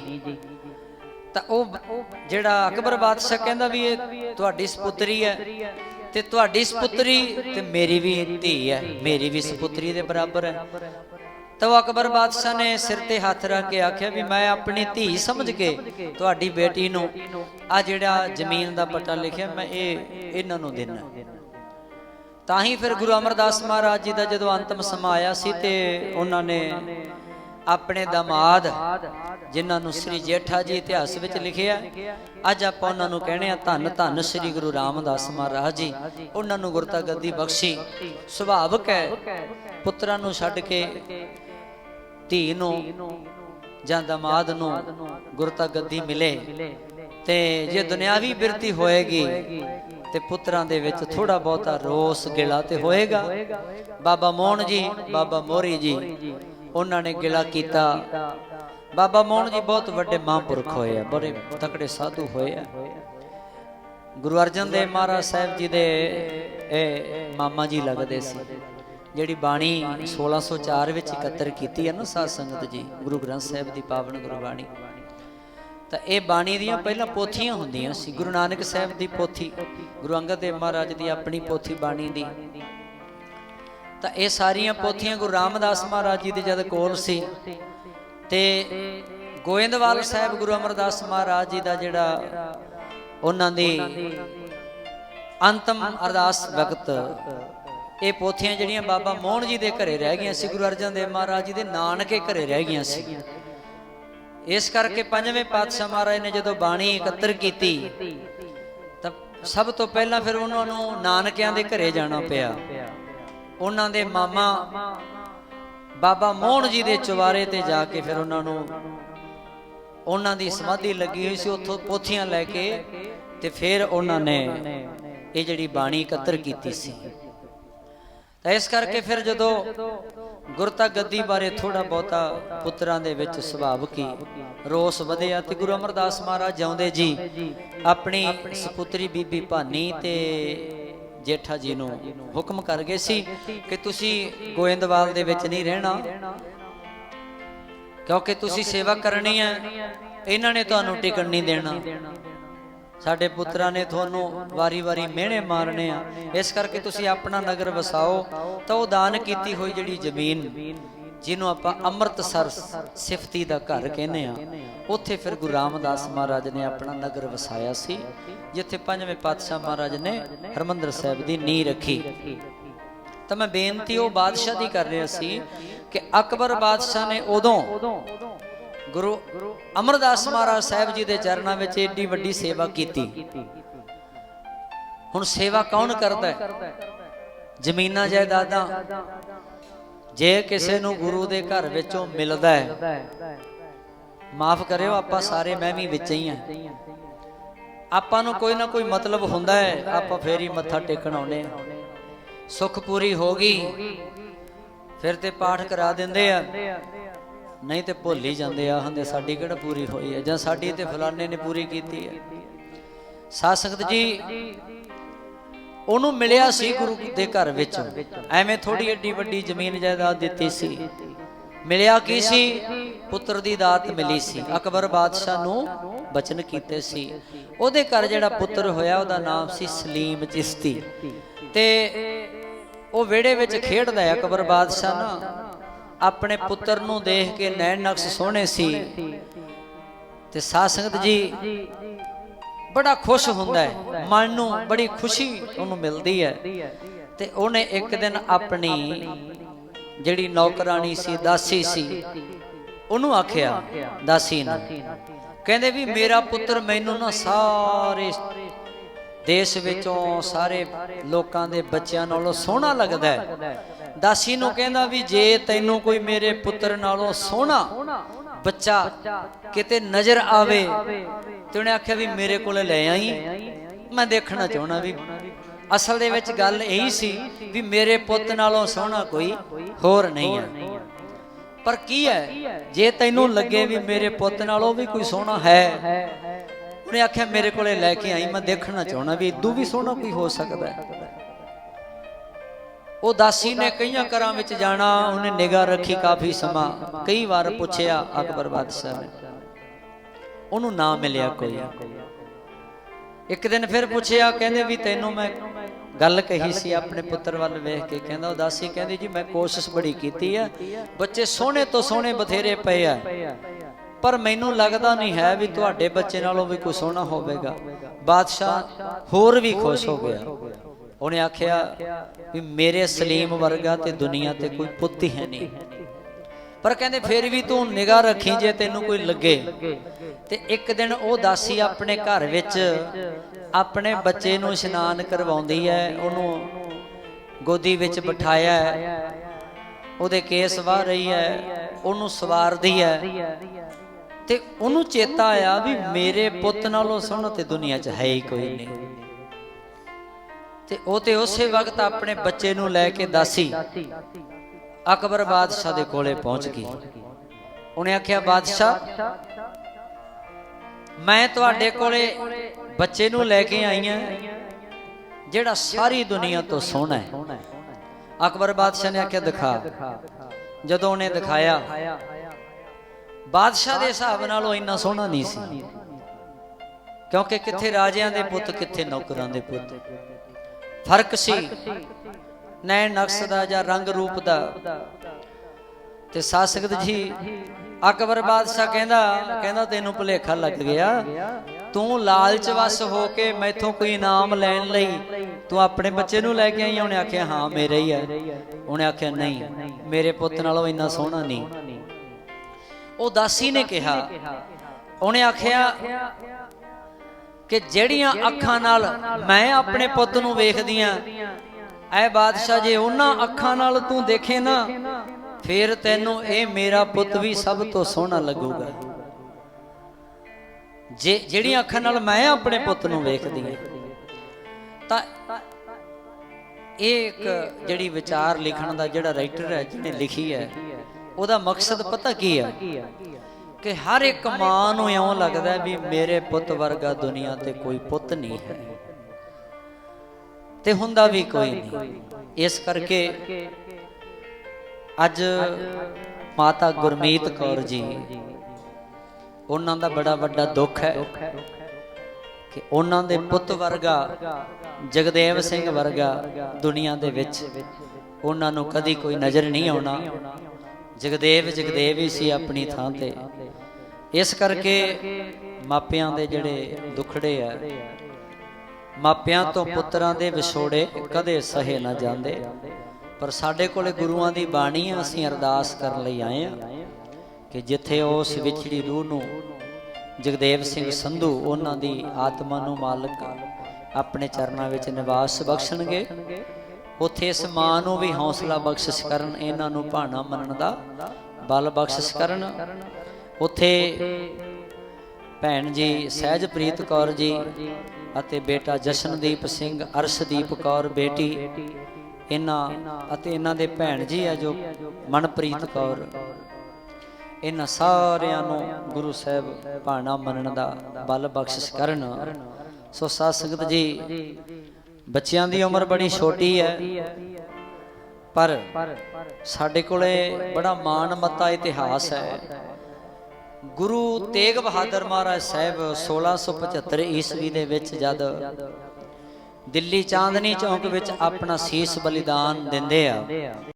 ਤਾਂ ਉਹ ਜਿਹੜਾ ਅਕਬਰ ਬਾਦਸ਼ਾਹ ਕਹਿੰਦਾ ਵੀ ਇਹ ਤੁਹਾਡੀ ਸੁਪੁੱਤਰੀ ਹੈ ਤੇ ਤੁਹਾਡੀ ਸੁਪੁੱਤਰੀ ਤੇ ਮੇਰੀ ਵੀ ਧੀ ਹੈ, ਮੇਰੀ ਵੀ ਸੁਪੁੱਤਰੀ ਦੇ ਬਰਾਬਰ ਹੈ। ਤਾਂ ਅਕਬਰ ਬਾਦਸ਼ਾਹ ਨੇ ਸਿਰ ਤੇ ਹੱਥ ਰੱਖ ਕੇ ਆਖਿਆ ਵੀ ਮੈਂ ਆਪਣੀ ਧੀ ਸਮਝ ਕੇ ਤੁਹਾਡੀ ਬੇਟੀ ਨੂੰ ਆ ਜਿਹੜਾ ਜ਼ਮੀਨ ਦਾ ਪੱਟਾ ਲਿਖਿਆ ਮੈਂ ਇਹ ਇਹਨਾਂ ਨੂੰ ਦੇਣਾ ਤਾਂ ਹੀ ਫਿਰ ਗੁਰੂ ਅਮਰਦਾਸ ਮਹਾਰਾਜ ਜੀ ਦਾ ਜਦੋਂ ਅੰਤਮ ਸਮਾਂ ਆਇਆ ਸੀ ਤੇ ਉਹਨਾਂ ਨੇ ਆਪਣੇ ਦਮਾਦ, ਜਿਨ੍ਹਾਂ ਨੂੰ ਸ੍ਰੀ ਜੇਠਾ ਜੀ ਇਤਿਹਾਸ ਵਿੱਚ ਲਿਖਿਆ। ਅੱਜ ਆਪਾਂ ਉਹਨਾਂ ਨੂੰ ਕਹਿੰਦੇ ਆ, ਧੰਨ ਧੰਨ ਸ੍ਰੀ ਗੁਰੂ ਰਾਮਦਾਸ ਮਹਾਰਾਜ ਜੀ। ਉਹਨਾਂ ਨੂੰ ਗੁਰਤਾ ਗੱਦੀ ਬਖਸ਼ੀ। ਸੁਭਾਵਕ ਹੈ, ਪੁੱਤਰਾਂ ਨੂੰ ਛੱਡ ਕੇ, ਧੀ ਨੂੰ ਜਾਂ ਦਮਾਦ ਨੂੰ ਗੁਰਤਾ ਗੱਦੀ ਮਿਲੇ। ਤੇ ਜੇ ਦੁਨਿਆਵੀ ਬਿਰਤੀ ਹੋਏਗੀ, ਤੇ ਪੁੱਤਰਾਂ ਦੇ ਵਿੱਚ ਥੋੜਾ ਬਹੁਤਾ ਰੋਸ, ਗਿਲਾ ਤੇ ਹੋਏਗਾ। ਬਾਬਾ ਮੋਹਨ ਜੀ, ਬਾਬਾ ਮੋਹਰੀ ਜੀ ਉਹਨਾਂ ਨੇ ਗਿਲਾ ਕੀਤਾ। ਬਾਬਾ ਮੋਹਨ ਜੀ ਬਹੁਤ ਵੱਡੇ ਮਹਾਂਪੁਰਖ ਹੋਏ ਆ, ਬੜੇ ਤਕੜੇ ਸਾਧੂ ਹੋਏ ਆ। ਗੁਰੂ ਅਰਜਨ ਦੇਵ ਮਹਾਰਾਜ ਸਾਹਿਬ ਜੀ ਦੇ ਇਹ ਮਾਮਾ ਜੀ ਲੱਗਦੇ ਸੀ, ਜਿਹੜੀ ਬਾਣੀ 1604 ਵਿੱਚ ਇਕੱਤਰ ਕੀਤੀ ਹੈ ਨਾ ਸਾਧ ਸੰਗਤ ਜੀ, ਗੁਰੂ ਗ੍ਰੰਥ ਸਾਹਿਬ ਦੀ ਪਾਵਨ ਗੁਰਬਾਣੀ। ਤਾਂ ਇਹ ਬਾਣੀ ਦੀਆਂ ਪਹਿਲਾਂ ਪੋਥੀਆਂ ਹੁੰਦੀਆਂ ਸੀ, ਗੁਰੂ ਨਾਨਕ ਸਾਹਿਬ ਦੀ ਪੋਥੀ, ਗੁਰੂ ਅੰਗਦ ਦੇਵ ਮਹਾਰਾਜ ਦੀ ਆਪਣੀ ਪੋਥੀ ਬਾਣੀ ਦੀ। ਤਾਂ ਇਹ ਸਾਰੀਆਂ ਪੋਥੀਆਂ ਗੁਰੂ ਰਾਮਦਾਸ ਮਹਾਰਾਜ ਜੀ ਦੇ ਜਦ ਕੋਲ ਸੀ। ਤੇ ਗੋਇੰਦਵਾਲ ਸਾਹਿਬ ਗੁਰੂ ਅਮਰਦਾਸ ਮਹਾਰਾਜ ਜੀ ਦਾ ਜਿਹੜਾ ਉਹਨਾਂ ਦੀ ਅੰਤਮ ਅਰਦਾਸ ਵਕਤ। ਇਹ ਪੋਥੀਆਂ ਜਿਹੜੀਆਂ ਬਾਬਾ ਮੋਹਨ ਜੀ ਦੇ ਘਰੇ ਰਹਿ ਗਈਆਂ ਸੀ ਗੁਰੂ ਅਰਜਨ ਦੇਵ ਮਹਾਰਾਜ ਜੀ ਦੇ ਨਾਨਕੇ ਘਰੇ ਰਹਿ ਗਈਆਂ ਸੀ। ਇਸ ਕਰਕੇ ਪੰਜਵੇਂ ਪਾਤਸ਼ਾਹ ਮਹਾਰਾਜ ਨੇ ਜਦੋਂ ਬਾਣੀ ਇਕੱਤਰ ਕੀਤੀ ਤਾਂ ਸਭ ਤੋਂ ਪਹਿਲਾਂ ਫਿਰ ਉਹਨਾਂ ਨੂੰ ਨਾਨਕਿਆਂ ਦੇ ਘਰੇ ਜਾਣਾ ਪਿਆ। ਉਹਨਾਂ ਦੇ ਮਾਮਾ ਬਾਬਾ ਮੋਹਨ ਜੀ ਦੇ ਚੁਬਾਰੇ ਤੇ ਜਾ ਕੇ ਫਿਰ ਉਹਨਾਂ ਨੂੰ ਉਹਨਾਂ ਦੀ ਸਮਾਧੀ ਲੱਗੀ ਹੋਈ ਸੀ, ਉੱਥੋਂ ਪੋਥੀਆਂ ਲੈ ਕੇ ਤੇ ਫਿਰ ਉਹਨਾਂ ਨੇ ਇਹ ਜਿਹੜੀ ਬਾਣੀ ਇਕੱਤਰ ਕੀਤੀ ਸੀ। ਤਾਂ ਇਸ ਕਰਕੇ ਫਿਰ ਜਦੋਂ ਗੁਰਤਾ ਗੱਦੀ ਬਾਰੇ ਥੋੜਾ ਬਹੁਤਾ ਪੁੱਤਰਾਂ ਦੇ ਵਿੱਚ ਸੁਭਾਵਕ ਹੀ ਰੋਸ ਵਧਿਆ ਤੇ ਗੁਰੂ ਅਮਰਦਾਸ ਮਹਾਰਾਜ ਜਿਉਂਦੇ ਜੀ, ਆਪਣੀ ਸੁਪੁੱਤਰੀ ਬੀਬੀ ਭਾਨੀ ਤੇ ਜੇਠਾ ਜੀ ਨੂੰ ਹੁਕਮ ਕਰ ਗਏ ਸੀ ਕਿ ਤੁਸੀਂ ਗੋਇੰਦਵਾਲ ਦੇ ਵਿੱਚ ਨਹੀਂ ਰਹਿਣਾ। ਕਿਉਂਕਿ ਤੁਸੀਂ ਸੇਵਾ ਕਰਨੀ ਹੈ ਇਹਨਾਂ ਨੇ ਤੁਹਾਨੂੰ ਟਿਕਣ ਨਹੀਂ ਦੇਣਾ। ਸਾਡੇ ਪੁੱਤਰਾਂ ਨੇ ਤੁਹਾਨੂੰ ਵਾਰੀ-ਵਾਰੀ ਮਿਹਣੇ ਮਾਰਨੇ ਆ। ਇਸ ਕਰਕੇ ਤੁਸੀਂ ਆਪਣਾ ਨਗਰ ਵਸਾਓ ਤਾਂ ਉਹ ਦਾਨ ਕੀਤੀ ਹੋਈ ਜਿਹੜੀ ਜ਼ਮੀਨ। ਜਿਹਨੂੰ ਆਪਾਂ ਅੰਮ੍ਰਿਤਸਰ ਸਿਫਤੀ ਦਾ ਘਰ ਕਹਿੰਦੇ ਆ ਉੱਥੇ ਫਿਰ ਗੁਰੂ ਰਾਮਦਾਸ ਮਹਾਰਾਜ ਨੇ ਆਪਣਾ ਨਗਰ ਵਸਾਇਆ ਸੀ, ਜਿੱਥੇ ਪੰਜਵੇਂ ਪਾਤਸ਼ਾਹ ਮਹਾਰਾਜ ਨੇ ਹਰਮੰਦਰ ਸਾਹਿਬ ਦੀ ਨੀਂਹ ਰੱਖੀ। ਤਾਂ ਮੈਂ ਬੇਨਤੀ ਉਹ ਬਾਦਸ਼ਾਹ ਦੀ ਕਰ ਰਿਹਾ ਸੀ ਕਿ ਅਕਬਰ ਬਾਦਸ਼ਾਹ ਨੇ ਉਦੋਂ ਗੁਰੂ ਅਮਰਦਾਸ ਮਹਾਰਾਜ ਸਾਹਿਬ ਜੀ ਦੇ ਚਰਨਾਂ ਵਿੱਚ ਏਡੀ ਵੱਡੀ ਸੇਵਾ ਕੀਤੀ। ਹੁਣ ਸੇਵਾ ਕੌਣ ਕਰਦਾ ਹੈ? ਜ਼ਮੀਨਾਂ ਜਾਇਦਾਦਾਂ। ਜੇ ਕਿਸੇ ਨੂੰ ਗੁਰੂ ਦੇ ਘਰ ਵਿੱਚੋਂ ਮਿਲਦਾ ਹੈ, ਮਾਫ ਕਰਿਓ, ਆਪਾਂ ਸਾਰੇ ਮੈਂ ਵੀ ਵਿੱਚ ਹੀ ਆ ਆਪਾਂ ਨੂੰ ਕੋਈ ਨਾ ਕੋਈ ਮਤਲਬ ਹੁੰਦਾ ਹੈ, ਆਪਾਂ ਫੇਰ ਹੀ ਮੱਥਾ ਟੇਕਣ ਆਉਨੇ ਆ ਸੁਖ ਪੂਰੀ ਹੋ ਗਈ, ਫਿਰ ਤੇ ਪਾਠ ਕਰਾ ਦਿੰਦੇ ਆ। ਨਹੀਂ ਤੇ ਭੁੱਲ ਹੀ ਜਾਂਦੇ ਆ ਹੰਦੇ ਸਾਡੀ ਕਿਹੜਾ ਪੂਰੀ ਹੋਈ ਹੈ, ਜਾਂ ਸਾਡੀ ਤੇ ਫਲਾਣੇ ਨੇ ਪੂਰੀ ਕੀਤੀ ਹੈ। ਸਾਧ ਸੰਗਤ ਜੀ ਉਹਨੂੰ ਮਿਲਿਆ ਸੀ ਗੁਰੂ ਦੇ ਘਰ ਵਿੱਚ। ਐਵੇਂ ਥੋੜੀ ਏਡੀ ਵੱਡੀ ਜ਼ਮੀਨ ਜਾਇਦਾਦ ਦਿੱਤੀ ਸੀ। ਮਿਲਿਆ ਕੀ ਸੀ? ਪੁੱਤਰ ਦੀ ਦਾਤ ਮਿਲੀ ਸੀ। ਅਕਬਰ ਬਾਦਸ਼ਾਹ ਨੂੰ ਬਚਨ ਕੀਤੇ ਸੀ। ਉਹਦੇ ਘਰ ਜਿਹੜਾ ਪੁੱਤਰ ਹੋਇਆ ਉਹਦਾ ਨਾਮ ਸੀ ਸਲੀਮ ਚਿਸ਼ਤੀ। ਤੇ ਉਹ ਵਿਹੜੇ ਵਿੱਚ ਖੇਡਦਾ ਹੈ ਅਕਬਰ ਬਾਦਸ਼ਾਹ ਨਾ ਆਪਣੇ ਪੁੱਤਰ ਨੂੰ ਦੇਖ ਕੇ ਨੈਣ ਨਕਸ਼ ਸੋਹਣੇ ਸੀ। ਤੇ ਸਾਧ ਸੰਗਤ ਜੀ। ਬੜਾ ਖੁਸ਼ ਹੁੰਦਾ ਹੈ। ਮਨ ਨੂੰ ਬੜੀ ਖੁਸ਼ੀ ਉਹਨੂੰ ਮਿਲਦੀ ਹੈ। ਤੇ ਉਹਨੇ ਇੱਕ ਦਿਨ ਆਪਣੀ ਜਿਹੜੀ ਨੌਕਰਾਨੀ ਸੀ ਦਾਸੀ ਸੀ ਉਹਨੂੰ ਆਖਿਆ ਦਾਸੀ ਨੂੰ। ਕਹਿੰਦੇ ਵੀ ਮੇਰਾ ਪੁੱਤਰ ਮੈਨੂੰ ਨਾ ਸਾਰੇ ਦੇਸ਼ ਵਿੱਚੋਂ ਸਾਰੇ ਲੋਕਾਂ ਦੇ ਬੱਚਿਆਂ ਨਾਲੋਂ ਸੋਹਣਾ ਲੱਗਦਾ ਹੈ। ਦਾਸੀ ਨੂੰ ਕਹਿੰਦਾ ਵੀ ਜੇ ਤੈਨੂੰ ਕੋਈ ਮੇਰੇ ਪੁੱਤਰ ਨਾਲੋਂ ਸੋਹਣਾ ਬੱਚਾ ਕਿਤੇ ਨਜ਼ਰ ਆਵੇ ਤੇ ਉਹਨੇ ਆਖਿਆ ਵੀ ਮੇਰੇ ਕੋਲ ਲੈ ਆਈ। ਮੈਂ ਦੇਖਣਾ ਚਾਹਣਾ ਵੀ ਅਸਲ ਦੇ ਵਿੱਚ ਗੱਲ ਇਹੀ ਸੀ ਵੀ ਮੇਰੇ ਪੁੱਤ ਨਾਲੋਂ ਸੋਹਣਾ ਕੋਈ ਹੋਰ ਨਹੀਂ ਹੈ ਪਰ ਕੀ ਹੈ, ਜੇ ਤੈਨੂੰ ਲੱਗੇ ਵੀ ਮੇਰੇ ਪੁੱਤ ਨਾਲੋਂ ਵੀ ਕੋਈ ਸੋਹਣਾ ਹੈ, ਉਹਨੇ ਆਖਿਆ ਮੇਰੇ ਕੋਲੇ ਲੈ ਕੇ ਆਈ, ਮੈਂ ਦੇਖਣਾ ਚਾਹਣਾ ਵੀ ਇਦੋਂ ਵੀ ਸੋਹਣਾ ਕੋਈ ਹੋ ਸਕਦਾ ਹੈ। ਉਹ ਦਾਸੀ ਨੇ ਕਈਆਂ ਘਰਾਂ ਵਿੱਚ ਜਾਣਾ, ਉਹਨੇ ਨਿਗਾਹ ਰੱਖੀ ਕਾਫੀ ਸਮਾਂ। ਕਈ ਵਾਰ ਪੁੱਛਿਆ, ਅਕਬਰ ਬਾਦਸ਼ਾਹ ਨੇ। ਉਹਨੂੰ ਨਾ ਮਿਲਿਆ ਕੋਈ। ਇੱਕ ਦਿਨ ਫਿਰ ਪੁੱਛਿਆ, ਕਹਿੰਦੇ ਵੀ ਤੈਨੂੰ ਮੈਂ ਗੱਲ ਕਹੀ ਸੀ ਆਪਣੇ ਪੁੱਤਰ ਵੱਲ ਵੇਖ ਕੇ। ਕਹਿੰਦਾ ਉਦਾਸੀ ਕਹਿੰਦੀ, ਜੀ, ਮੈਂ ਕੋਸ਼ਿਸ਼ ਬੜੀ ਕੀਤੀ ਆ। ਬੱਚੇ ਸੋਹਣੇ ਤੋਂ ਸੋਹਣੇ ਬਥੇਰੇ ਪਏ ਆ। ਪਰ ਮੈਨੂੰ ਲੱਗਦਾ ਨਹੀਂ ਹੈ ਵੀ ਤੁਹਾਡੇ ਬੱਚੇ ਨਾਲੋਂ ਵੀ ਕੋਈ ਸੋਹਣਾ ਹੋਵੇਗਾ। ਬਾਦਸ਼ਾਹ ਹੋਰ ਵੀ ਖੁਸ਼ ਹੋ ਗਿਆ। ਉਹਨੇ ਆਖਿਆ ਵੀ ਮੇਰੇ ਸਲੀਮ ਵਰਗਾ ਤੇ ਦੁਨੀਆ ਤੇ ਕੋਈ ਪੁੱਤ ਹੀ ਨਹੀਂ। ਪਰ ਕਹਿੰਦੇ ਫਿਰ ਵੀ ਤੂੰ ਨਿਗਾਹ ਰੱਖੀ ਜੇ ਤੈਨੂੰ ਕੋਈ ਲੱਗੇ। ਤੇ ਇੱਕ ਦਿਨ ਉਹ ਦਾਸੀ ਆਪਣੇ ਘਰ ਵਿੱਚ ਆਪਣੇ ਬੱਚੇ ਨੂੰ ਇਸ਼ਨਾਨ ਕਰਵਾਉਂਦੀ ਹੈ, ਉਹਨੂੰ ਗੋਦੀ ਵਿੱਚ ਬਿਠਾਇਆ ਹੈ। ਉਹਦੇ ਕੇਸ ਵਾਹ ਰਹੀ ਹੈ, ਉਹਨੂੰ ਸਵਾਰਦੀ ਹੈ। ਤੇ ਉਹਨੂੰ ਚੇਤਾ ਆਇਆ ਵੀ ਮੇਰੇ ਪੁੱਤ ਨਾਲੋਂ ਸੋਹਣਾ ਤੇ ਦੁਨੀਆ 'ਚ ਹੈ ਹੀ ਕੋਈ ਨਹੀਂ। ਤੇ ਉਹ ਤੇ ਉਸੇ ਵਕਤ ਆਪਣੇ ਬੱਚੇ ਨੂੰ ਲੈ ਕੇ ਦਾਸੀ। ਅਕਬਰ ਬਾਦਸ਼ਾਹ ਦੇ ਕੋਲੇ ਪਹੁੰਚ ਗਈ। ਉਹਨੇ ਆਖਿਆ, ਬਾਦਸ਼ਾਹ, ਮੈਂ ਤੁਹਾਡੇ ਕੋਲੇ ਬੱਚੇ ਨੂੰ ਲੈ ਕੇ ਆਈ ਹਾਂ ਜਿਹੜਾ ਸਾਰੀ ਦੁਨੀਆ ਤੋਂ ਸੋਹਣਾ ਹੈ। ਅਕਬਰ ਬਾਦਸ਼ਾਹ ਨੇ ਆਖਿਆ, ਦਿਖਾ। ਜਦੋਂ ਉਹਨੇ ਦਿਖਾਇਆ, ਬਾਦਸ਼ਾਹ ਦੇ ਹਿਸਾਬ ਨਾਲ ਉਹ ਇੰਨਾ ਸੋਹਣਾ ਨਹੀਂ ਸੀ। ਕਿਉਂਕਿ ਕਿੱਥੇ ਰਾਜਿਆਂ ਦੇ ਪੁੱਤ, ਕਿੱਥੇ ਨੌਕਰਾਂ ਦੇ ਪੁੱਤ। ਫ਼ਰਕ ਸੀ। ਨੈਣ ਨਕਸ਼ ਦਾ ਜਾਂ ਰੰਗ ਰੂਪ ਦਾ ਤੇ ਸਾਸਕਤ ਜੀ ਅਕਬਰ ਬਾਦਸ਼ਾਹ ਕਹਿੰਦਾ ਕਹਿੰਦਾ ਤੈਨੂੰ ਭੁਲੇਖਾ ਲੱਗ ਗਿਆ। ਤੂੰ ਲਾਲਚ ਵਸ ਹੋ ਕੇ ਮੈਥੋਂ ਕੋਈ ਇਨਾਮ ਲੈਣ ਲਈ ਤੂੰ ਆਪਣੇ ਬੱਚੇ ਨੂੰ ਲੈ ਕੇ ਆਈ ਉਹਨੇ ਆਖਿਆ ਹਾਂ ਮੇਰਾ ਹੀ ਹੈ ਉਹਨੇ ਆਖਿਆ ਨਹੀਂ ਮੇਰੇ ਪੁੱਤ ਨਾਲੋਂ ਇੰਨਾ ਸੋਹਣਾ ਨਹੀਂ। ਉਹ ਦਾਸੀ ਨੇ ਕਿਹਾ। ਉਹਨੇ ਆਖਿਆ ਕਿ ਜਿਹੜੀਆਂ ਅੱਖਾਂ ਨਾਲ ਮੈਂ ਆਪਣੇ ਪੁੱਤ ਨੂੰ ਵੇਖਦੀ ਆ ਐ ਬਾਦਸ਼ਾਹ ਜੇ ਉਹਨਾਂ ਅੱਖਾਂ ਨਾਲ ਤੂੰ ਦੇਖੇ ਨਾ ਫਿਰ ਤੈਨੂੰ ਇਹ ਮੇਰਾ ਪੁੱਤ ਵੀ ਸਭ ਤੋਂ ਸੋਹਣਾ ਲੱਗੂਗਾ। ਜੇ ਜਿਹੜੀਆਂ ਅੱਖਾਂ ਨਾਲ ਮੈਂ ਆਪਣੇ ਪੁੱਤ ਨੂੰ ਵੇਖਦੀ ਆ ਤਾਂ ਇਹ ਇੱਕ ਜਿਹੜੀ ਵਿਚਾਰ ਲਿਖਣ ਦਾ ਜਿਹੜਾ ਰਾਈਟਰ ਹੈ ਜਿਹਨੇ ਲਿਖੀ ਹੈ ਉਹਦਾ ਮਕਸਦ ਪਤਾ ਕੀ ਹੈ? ਕਿ ਹਰ ਇੱਕ ਮਾਂ ਨੂੰ ਇਉਂ ਲੱਗਦਾ ਵੀ ਮੇਰੇ ਪੁੱਤ ਵਰਗਾ ਦੁਨੀਆ ਤੇ ਕੋਈ ਪੁੱਤ ਨਹੀਂ ਹੈ। ਤੇ ਹੁੰਦਾ ਵੀ ਕੋਈ ਨਹੀਂ। ਇਸ ਕਰਕੇ ਅੱਜ ਮਾਤਾ ਗੁਰਮੀਤ ਕੌਰ ਜੀ, ਉਹਨਾਂ ਦਾ ਬੜਾ ਵੱਡਾ ਦੁੱਖ ਹੈ ਕਿ ਉਹਨਾਂ ਦੇ ਪੁੱਤ ਵਰਗਾ, ਜਗਦੇਵ ਸਿੰਘ ਵਰਗਾ ਦੁਨੀਆ ਦੇ ਵਿੱਚ ਉਹਨਾਂ ਨੂੰ ਕਦੀ ਕੋਈ ਨਜ਼ਰ ਨਹੀਂ ਆਉਣਾ। ਜਗਦੇਵ ਜਗਦੇਵ ਹੀ ਸੀ ਆਪਣੀ ਥਾਂ ਤੇ। ਇਸ ਕਰਕੇ ਮਾਪਿਆਂ ਦੇ ਜਿਹੜੇ ਦੁਖੜੇ ਆ, ਮਾਪਿਆਂ ਤੋਂ ਪੁੱਤਰਾਂ ਦੇ ਵਿਛੋੜੇ ਕਦੇ ਸਹੇ ਨਾ ਜਾਂਦੇ। ਪਰ ਸਾਡੇ ਕੋਲੇ ਗੁਰੂਆਂ ਦੀ ਬਾਣੀ ਆ, ਅਸੀਂ ਅਰਦਾਸ ਕਰਨ ਲਈ ਆਏ ਆ ਕਿ ਜਿੱਥੇ ਉਸ ਵਿਛੜੀ ਰੂਹ ਨੂੰ ਜਗਦੇਵ ਸਿੰਘ ਸੰਧੂ ਉਹਨਾਂ ਦੀ ਆਤਮਾ ਨੂੰ ਮਾਲਕ ਆਪਣੇ ਚਰਨਾਂ ਵਿੱਚ ਨਿਵਾਸ ਬਖਸ਼ਣਗੇ ਉਥੇ ਇਸ ਮਾਂ ਨੂੰ ਵੀ ਹੌਸਲਾ ਬਖਸ਼ਿਸ਼ ਕਰਨ ਇਹਨਾਂ ਨੂੰ ਭਾਣਾ ਮੰਨਣ ਦਾ ਬਲ ਬਖਸ਼ਿਸ਼ ਕਰਨ। ਉਥੇ ਭੈਣ ਜੀ ਸਹਿਜਪ੍ਰੀਤ ਕੌਰ ਜੀ ਅਤੇ ਬੇਟਾ ਜਸ਼ਨਦੀਪ ਸਿੰਘ ਅਰਸ਼ਦੀਪ ਕੌਰ ਬੇਟੀ ਇਹਨਾਂ ਅਤੇ ਇਹਨਾਂ ਦੇ ਭੈਣ ਜੀ ਆ ਜੋ ਮਨਪ੍ਰੀਤ ਕੌਰ। ਇਹਨਾਂ ਸਾਰਿਆਂ ਨੂੰ ਗੁਰੂ ਸਾਹਿਬ ਭਾਣਾ ਮੰਨਣ ਦਾ ਬਲ ਬਖਸ਼ਿਸ਼ ਕਰਨ। ਸੋ ਸਾਧ ਸੰਗਤ ਜੀ। ਬੱਚਿਆਂ ਦੀ ਉਮਰ ਬੜੀ ਛੋਟੀ ਹੈ। ਪਰ ਸਾਡੇ ਕੋਲੇ ਬੜਾ ਮਾਣ ਮੱਤਾ ਇਤਿਹਾਸ ਹੈ। ਗੁਰੂ ਤੇਗ ਬਹਾਦਰ ਮਹਾਰਾਜ ਸਾਹਿਬ 1675 ਈਸਵੀ ਦੇ ਵਿੱਚ ਜਦ ਦਿੱਲੀ ਚਾਂਦਨੀ ਚੌਂਕ ਵਿੱਚ ਆਪਣਾ ਸੀਸ ਬਲੀਦਾਨ ਦਿੰਦੇ ਆ